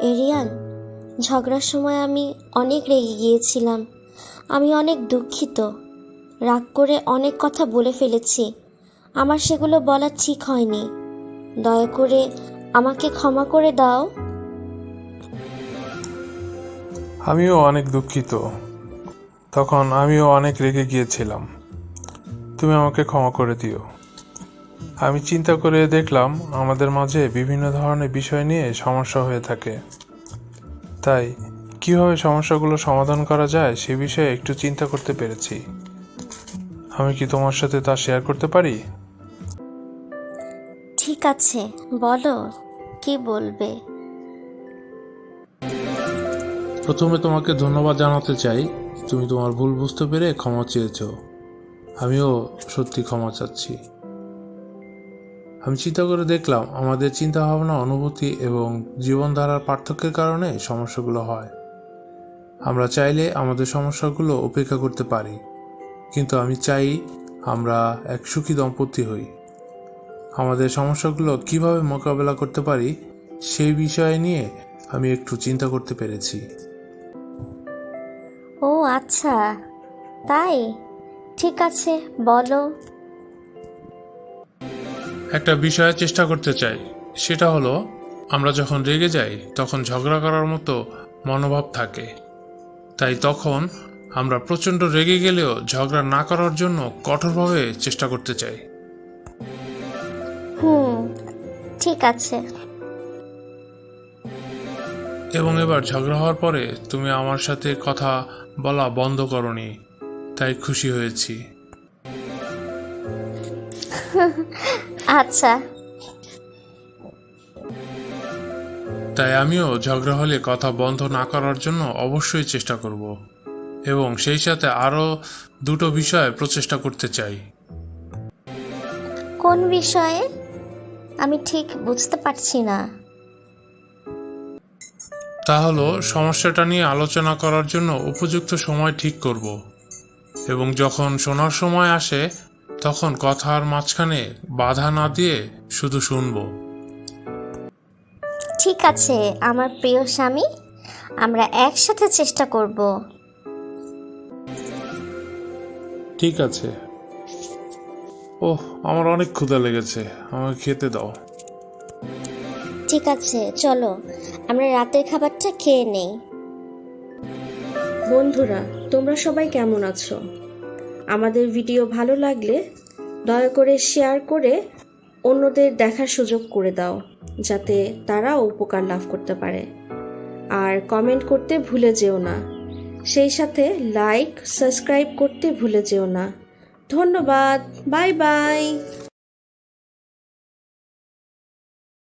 এরিয়ান, ঝগড়ার সময় আমি অনেক রেগে গিয়েছিলাম। আমি অনেক দুঃখিত। রাগ করে অনেক কথা বলে ফেলেছি। আমার সেগুলো বলা ঠিক হয়নি। দয়া করে আমাকে ক্ষমা করে দাও। আমিও অনেক দুঃখিত। তখন আমিও অনেক রেগে গিয়েছিলাম। তুমি আমাকে ক্ষমা করে দিও। আমি চিন্তা করে দেখলাম আমাদের মাঝে বিভিন্ন ধরনের বিষয় নিয়ে সমস্যা হয়ে থাকে। তাই কীভাবে সমস্যাগুলো সমাধান করা যায় সে বিষয়ে একটু চিন্তা করতে পেরেছি। আমি কি তোমার সাথে তা শেয়ার করতে পারি? ঠিক আছে বলো কি বলবে? প্রথমে তোমাকে ধন্যবাদ জানাতে চাই তুমি তোমার ভুল বুঝতে পেরে ক্ষমা চেয়েছ। আমিও সত্যি ক্ষমা চাচ্ছি। আমি চিন্তা করে দেখলাম আমাদের চিন্তা ভাবনা অনুভূতি এবং জীবনধারার পার্থক্যের কারণে সমস্যাগুলো হয়। আমরা চাইলে আমাদের সমস্যাগুলো উপেক্ষা করতে পারি, কিন্তু আমি চাই আমরা এক সুখী দম্পতি হই। আমাদের সমস্যাগুলো কীভাবে মোকাবেলা করতে পারি সেই বিষয় নিয়ে আমি একটু চিন্তা করতে পেরেছি। ও আচ্ছা তাই? ঠিক আছে, বলো। একটা বিষয়ে চেষ্টা করতে চাই। সেটা হলো আমরা যখন রেগে যাই তখন ঝগড়া করার মতো মনোভাব থাকে। তাই তখন আমরা প্রচণ্ড রেগে গেলেও ঝগড়া না করার জন্য কঠোরভাবে চেষ্টা করতে চাই। হুম ঠিক আছে। এবং এবার ঝগড়া হওয়ার পরে তুমি আমার সাথে কথা বলা বন্ধ করনি তাই খুশি হয়েছি। আচ্ছা। তাই আমিও ঝগড়া হলে কথা বন্ধ না করার জন্য অবশ্যই চেষ্টা করব এবং সেই সাথে আরও দুটো বিষয়ে প্রচেষ্টা করতে চাই। কোন বিষয়ে? আমি ঠিক বুঝতে পারছি না। তা হলো সমস্যাটা নিয়ে আলোচনা করার জন্য উপযুক্ত সময় ঠিক করব এবং যখন শোনার সময় আসে তখন কথার মাঝখানে বাধা না দিয়ে শুধু শুনব। ঠিক আছে আমার প্রিয় স্বামী আমরা একসাথে চেষ্টা করব। ঠিক আছে। ওহ আমার অনেক ক্ষুধা লেগেছে আমাকে খেতে দাও। ঠিক আছে চলো আমরা রাতের খাবারটা খেয়ে নেই। বন্ধুরা তোমরা সবাই কেমন আছো? আমাদের ভিডিও ভালো লাগলে দয়া করে শেয়ার করে অন্যদের দেখার সুযোগ করে দাও, যাতে তারাও উপকার লাভ করতে পারে। আর কমেন্ট করতে ভুলে যেও না। সেই সাথে লাইক সাবস্ক্রাইব করতে ভুলে যেও না। ধন্যবাদ বাই বাই